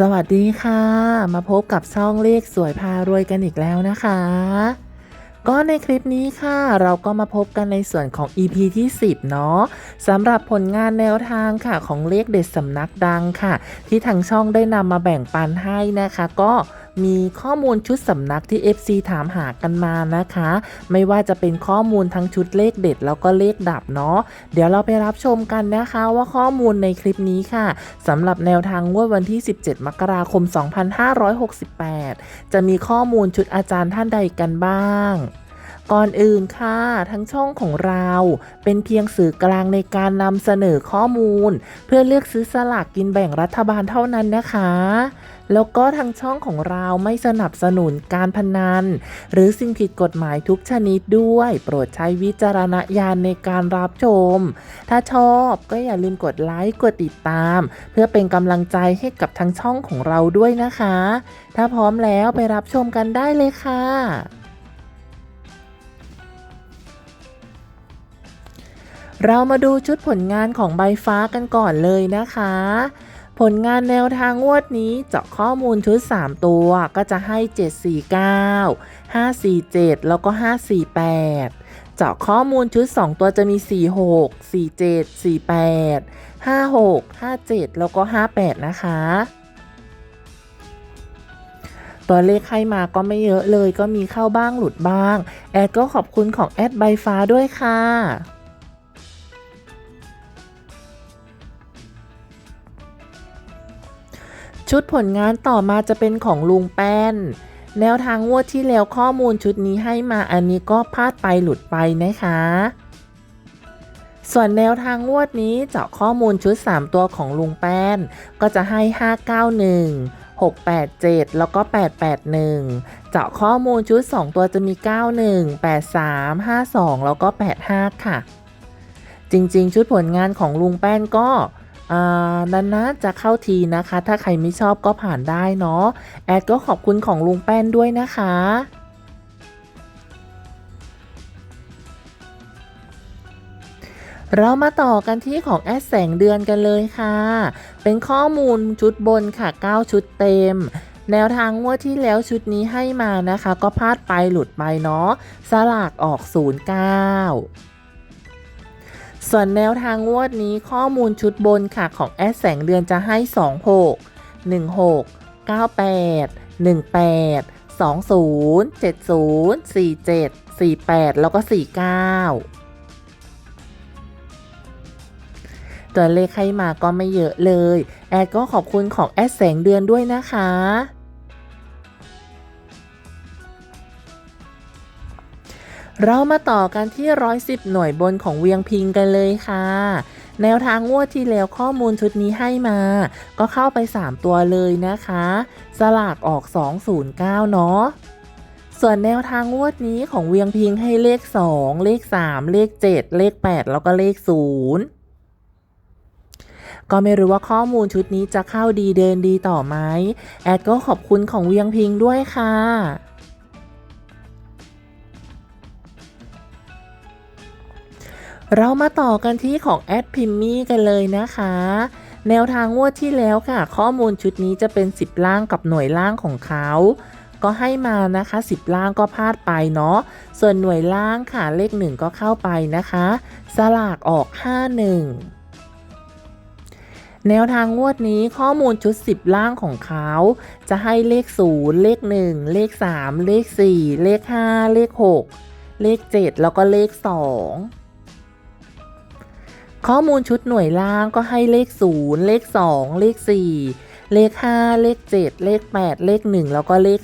สวัสดีค่ะ มาพบกับช่องเลขสวยพารวยกันอีกแล้วนะคะ ก็ในคลิปนี้ค่ะ เราก็มาพบกันในส่วนของ EP ที่ 10 เนาะสำหรับผลงานแนวทางค่ะของเลขเด็ดสำนักดังค่ะ ที่ทางช่องได้นำมาแบ่งปันให้นะคะ ก็ มีข้อมูลชุดสำนักที่ FC ถามหากันมานะคะ ไม่ว่าจะเป็นข้อมูลทั้งชุดเลขเด็ด แล้วก็เลขดับเนาะเดี๋ยวเราไปรับชมกันนะคะว่าข้อมูลในคลิปนี้ค่ะสำหรับแนวทางงวดวันที่ 17 มกราคม 2568 จะมีข้อมูลชุดอาจารย์ท่านใดกันบ้างก่อนอื่นค่ะ ทั้งช่องของเรา เป็นเพียงสื่อกลางในการนำเสนอข้อมูล เพื่อเลือกซื้อสลากกินแบ่งรัฐบาลเท่านั้นนะคะ แล้วก็ทางช่องของเราไม่สนับสนุนการพนัน หรือสิ่งผิดกฎหมายทุกชนิดด้วย โปรดใช้วิจารณญาณในการรับชม ถ้าชอบก็อย่าลืมกดไลค์กดติดตาม เพื่อเป็นกำลังใจให้กับทางช่องของเราด้วยนะคะ ถ้าพร้อมแล้วไปรับชมกันได้เลยค่ะเรามาดูชุดผลงานของใบฟ้ากันก่อนเลยนะคะ ผลงานแนวทางงวดนี้เจาะข้อมูลชุด 3 ตัวก็จะให้ 749 547 แล้วก็ 548 เจาะข้อมูลชุด 2 ตัวจะมี 46 47 48 56 57 แล้วก็ 58 นะคะ ตัวเลขให้มาก็ไม่เยอะเลยก็มีเข้าบ้างหลุดบ้าง แอดก็ขอบคุณของแอดใบฟ้าด้วยค่ะ ชุดผลงานต่อมาจะเป็นของลุงแป้น แนวทางงวดที่แล้วข้อมูลชุดนี้ให้มาอันนี้ก็พลาดไปหลุดไปนะคะ ส่วนแนวทางงวดนี้เจาะข้อมูลชุด 3 ตัวของลุงแป้น ก็จะให้ 591 687 แล้วก็ 881 เจาะข้อมูลชุด 2 ตัวจะมี 91 83 52 แล้วก็ 85 ค่ะ จริงๆ ชุดผลงานของลุงแป้นก็ นานๆจะเข้าทีนะคะ ถ้าใครไม่ชอบก็ผ่านได้เนาะ แอดก็ขอบคุณของลุงแป้นด้วยนะคะ เรามาต่อกันที่ของแอดแสงเดือนกันเลยค่ะ เป็นข้อมูลชุดบนค่ะ 9 ชุดเต็มแนวทางงวดที่แล้วชุดนี้ให้มานะคะ ก็พลาดไปหลุดไปเนาะสลากออก 09 ส่วนแนวทางงวดนี้ข้อมูลชุดบนค่ะของแอดแสงเดือนจะให้ 26 16 98 18 20 70 47 48 แล้วก็ 49 ตัวเลขให้มาก็ไม่เยอะเลย แอดก็ขอบคุณของแอดแสงเดือนด้วยนะคะ เรามาต่อกันที่ 110 หน่วยบนของเวียงพิงกันเลยค่ะ แนวทางงวดที่แล้วข้อมูลชุดนี้ให้มา ก็เข้าไป 3 ตัวเลยนะคะ สลากออก 209 เนาะส่วนแนวทางงวดนี้ของเวียงพิงให้เลข 2 เลข 3 เลข 7 เลข 8 แล้วก็เลข 0ก็ไม่รู้ว่าข้อมูลชุดนี้จะเข้าดีเดินดีต่อไหมแอดก็ขอบคุณของเวียงพิงด้วยค่ะ เรามาต่อกันที่ของแอดพิมมี่กันเลยนะคะ แนวทางงวดที่แล้วค่ะ ข้อมูลชุดนี้จะเป็น 10 ล่างกับหน่วยล่างของเขา ก็ให้มานะคะ 10 ล่างก็พลาดไปเนาะส่วนหน่วยล่างค่ะเลข 1 ก็เข้าไปนะคะ สลากออก 51แนวทางงวดนี้ข้อมูลชุด 10 ล่างของเขา จะให้เลข 0 เลข 1 เลข 3 เลข 4 เลข 5 เลข 6 เลข 7 แล้วก็เลข 2 ข้อมูลชุดหน่วยล่างก็ให้เลข 0 เลข 2 เลข 4 เลข 5 เลข 7 เลข 8 เลข 1 แล้วก็เลข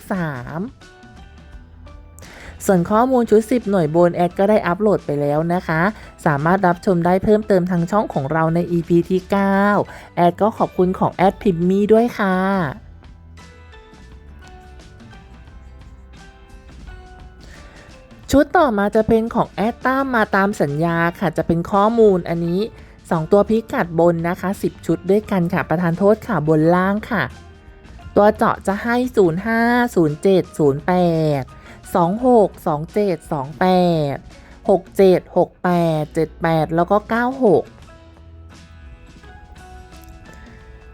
3 ส่วนข้อมูลชุด 10 หน่วยบนแอดก็ได้อัปโหลดไปแล้วนะคะ สามารถรับชมได้เพิ่มเติมทางช่องของเราใน EP ที่ 9 แอดก็ขอบคุณของแอดพิมมี่ด้วยค่ะ ชุดต่อมาจะเป็นของแอดตามมาตามสัญญาค่ะ จะเป็นข้อมูลอันนี้ 2 ตัวพิกัดบนนะคะ 10 ชุดด้วยกันค่ะ ประธานโทษค่ะบนล่างค่ะ ตัวเจาะจะให้ 05 07 08 26 27 28 67 68 78 แล้วก็ 96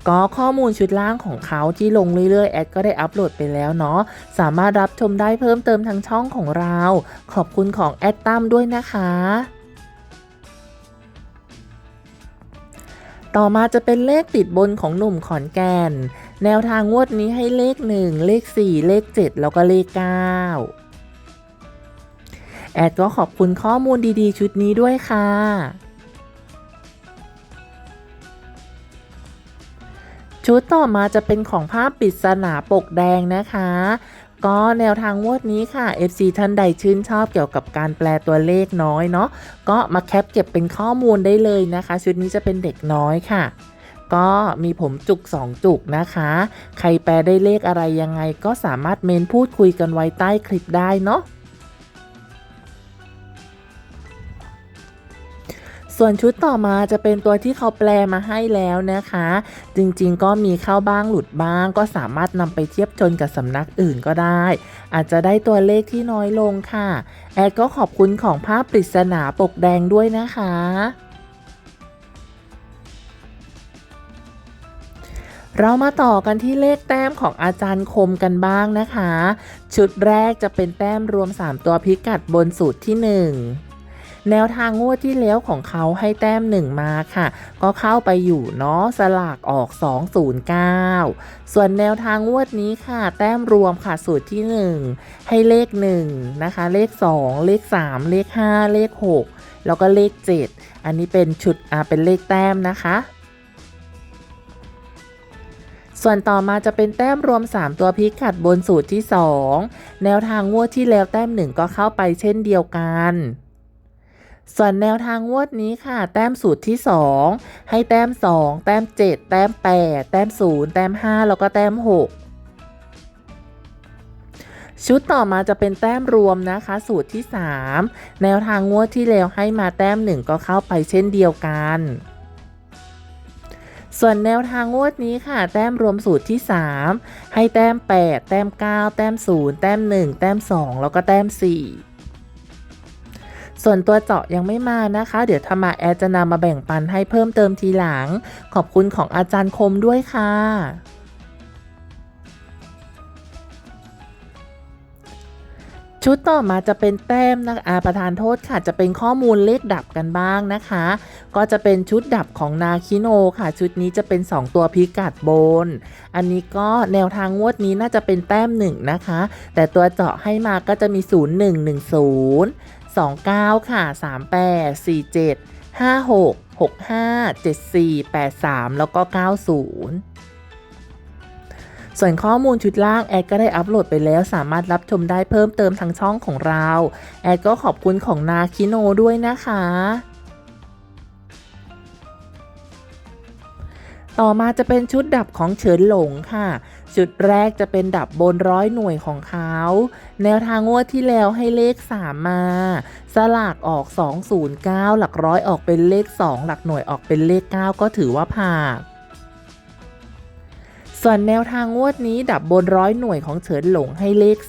ก็ข้อมูลชุดล่างของเขาที่ลงเรื่อยๆ แอดก็ได้อัปโหลดไปแล้วเนาะ สามารถรับชมได้เพิ่มเติมทางช่องของเรา ขอบคุณของแอดตั้มด้วยนะคะต่อมาจะเป็นเลขติดบนของหนุ่มขอนแก่น แนวทางงวดนี้ให้เลข 1 เลข 4 เลข 7 แล้วก็เลข 9 แอดก็ขอบคุณข้อมูลดีๆ ชุดนี้ด้วยค่ะ ชุดต่อมาจะเป็นของภาพปริศนาปกแดงนะคะ ก็แนวทางงวดนี้ค่ะ FC ท่านใดชื่นชอบเกี่ยวกับการแปลตัวเลขน้อยเนาะก็มาแคปเก็บเป็นข้อมูลได้เลยนะคะ ชุดนี้จะเป็นเด็กน้อยค่ะก็มีผมจุก 2 จุกนะคะ ใครแปลได้เลขอะไรยังไงก็สามารถเมนพูดคุยกันไว้ใต้คลิปได้เนาะ ส่วนชุดต่อมาจะเป็นตัวที่เขาแปลมาให้แล้วนะคะ จริงๆก็มีเข้าบ้างหลุดบ้าง ก็สามารถนำไปเทียบชนกับสำนักอื่นก็ได้ อาจจะได้ตัวเลขที่น้อยลงค่ะ แอดก็ขอบคุณของภาพปริศนาปกแดงด้วยนะคะเรามาต่อกันที่เลขแต้มของอาจารย์คมกันบ้างนะคะ ชุดแรกจะเป็นแต้มรวม 3 ตัวพิกัดบนสูตรที่ 1 แนวทางงวดที่แล้วของเขาให้แต้ม 1 มาค่ะ ก็เข้าไปอยู่เนาะสลากออก 209 ส่วนแนวทางงวดนี้ค่ะ แต้มรวมค่ะสูตรที่ 1 ให้เลข 1 นะคะ เลข 2 เลข 3 เลข 5 เลข 6 แล้วก็เลข 7 อันนี้เป็นชุดอ่าเป็นเลขแต้มนะคะส่วนต่อมาจะเป็นแต้มรวม 3 ตัวพิกัดบนสูตรที่ 2 แนวทางงวดที่แล้วแต้ม 1 ก็เข้าไปเช่นเดียวกัน ส่วนแนวทางงวดนี้ค่ะ แต้มสูตรที่ 2 ให้แต้ม 2 แต้ม 7 แต้ม 8 แต้ม 0 แต้ม 5 แล้วก็แต้ม 6 ชุดต่อมาจะเป็นแต้มรวมนะคะ สูตรที่ 3 แนวทางงวดที่แล้วให้มาแต้ม 1 ก็เข้าไปเช่นเดียวกัน ส่วนแนวทางงวดนี้ค่ะ แต้มรวมสูตรที่ 3 ให้แต้ม 8 แต้ม 9 แต้ม 0 แต้ม 1 แต้ม 2 แล้วก็แต้ม 4 ส่วนตัวเจาะยังไม่มานะคะ เดี๋ยวถ้ามาแอดจะนำมาแบ่งปันให้เพิ่มเติมทีหลัง ขอบคุณของอาจารย์คมด้วยค่ะชุดต่อมาจะเป็นแต้มนะอาประธานโทษค่ะจะเป็นข้อมูลเลขดับกันบ้างนะคะ ก็จะเป็นชุดดับของนาคิโนค่ะ ชุดนี้จะเป็น 2 ตัวพิกัดบน อันนี้ก็แนวทางงวดนี้น่าจะเป็นแต้ม1นะคะ แต่ตัวเจาะให้มาก็จะมี 0 1 1 0 2 9 ค่ะ 3 8 4 7 5 6 6 5 7 4 8 3 แล้วก็ 90 ส่วนข้อมูลชุดล่างแอดก็ได้อัปโหลดไปแล้วสามารถรับชมได้เพิ่มเติมทางช่องของเรา แอดก็ขอบคุณของนาคิโนด้วยนะคะต่อมาจะเป็นชุดดับของเฉินหลงค่ะ ชุดแรกจะเป็นดับบนร้อยหน่วยของเขา แนวทางงวดที่แล้วให้เลข 3 มา สลากออก 209 หลักร้อยออกเป็นเลข 2 หลักหน่วยออกเป็นเลข 9 ก็ถือว่าผ่านส่วนแนวทางงวดนี้ดับบนร้อยหน่วยของเฉินหลงให้เลข 2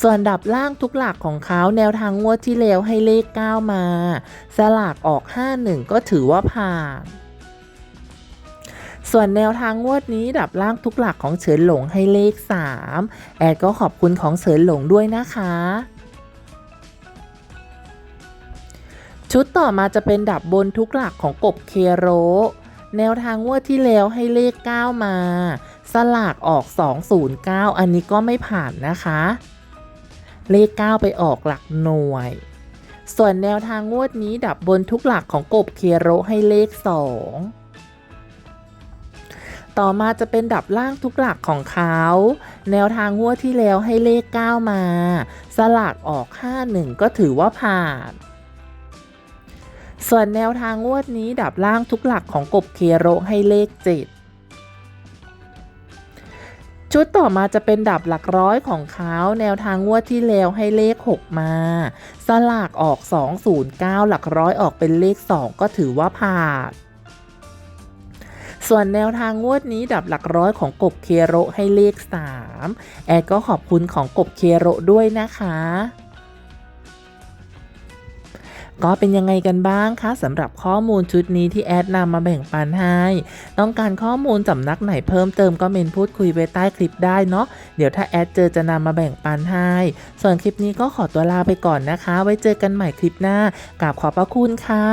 ส่วนดับล่างทุกหลักของเขาแนวทางงวดที่แล้วให้เลข 9 มา สลากออก 51 ก็ถือว่าผ่าน ส่วนแนวทางงวดนี้ดับล่างทุกหลักของเฉินหลงให้เลข 3 แอดก็ขอบคุณของเฉินหลงด้วยนะคะ ชุดต่อมาจะเป็นดับบนทุกหลักของกบเคโร แนวทางงวดที่แล้วให้เลข 9 มา สลากออก 209 อันนี้ก็ไม่ผ่านนะคะ เลข 9 ไปออกหลักหน่วย ส่วนแนวทางงวดนี้ดับบนทุกหลักของกบเคโรให้เลข 2 ต่อมาจะเป็นดับล่างทุกหลักของเขา แนวทางงวดที่แล้วให้เลข 9 มา สลากออก 51 ก็ถือว่าผ่าน ส่วนแนวทางงวดนี้ดับล่างทุกหลักของกบเคโรให้เลข 7ชุดต่อมาจะเป็นดับหลักร้อยของเขาแนวทางงวดที่แล้วให้เลข 6 มา สลากออก 209 หลักร้อยออกเป็นเลข 2 ก็ถือว่าผ่าน ส่วนแนวทางงวดนี้ดับหลักร้อยของกบเคโรให้เลข 3 แอดก็ขอบคุณของกบเคโรด้วยนะคะก็เป็นยังไงกันบ้างคะสำหรับข้อมูลชุดนี้ที่แอดนำมาแบ่งปันให้ ต้องการข้อมูลสำนักไหนเพิ่มเติมก็เมนพูดคุยไว้ใต้คลิปได้เนาะเดี๋ยวถ้าแอดเจอจะนำมาแบ่งปันให้ ส่วนคลิปนี้ก็ขอตัวลาไปก่อนนะคะ ไว้เจอกันใหม่คลิปหน้ากราบขอบพระคุณค่ะ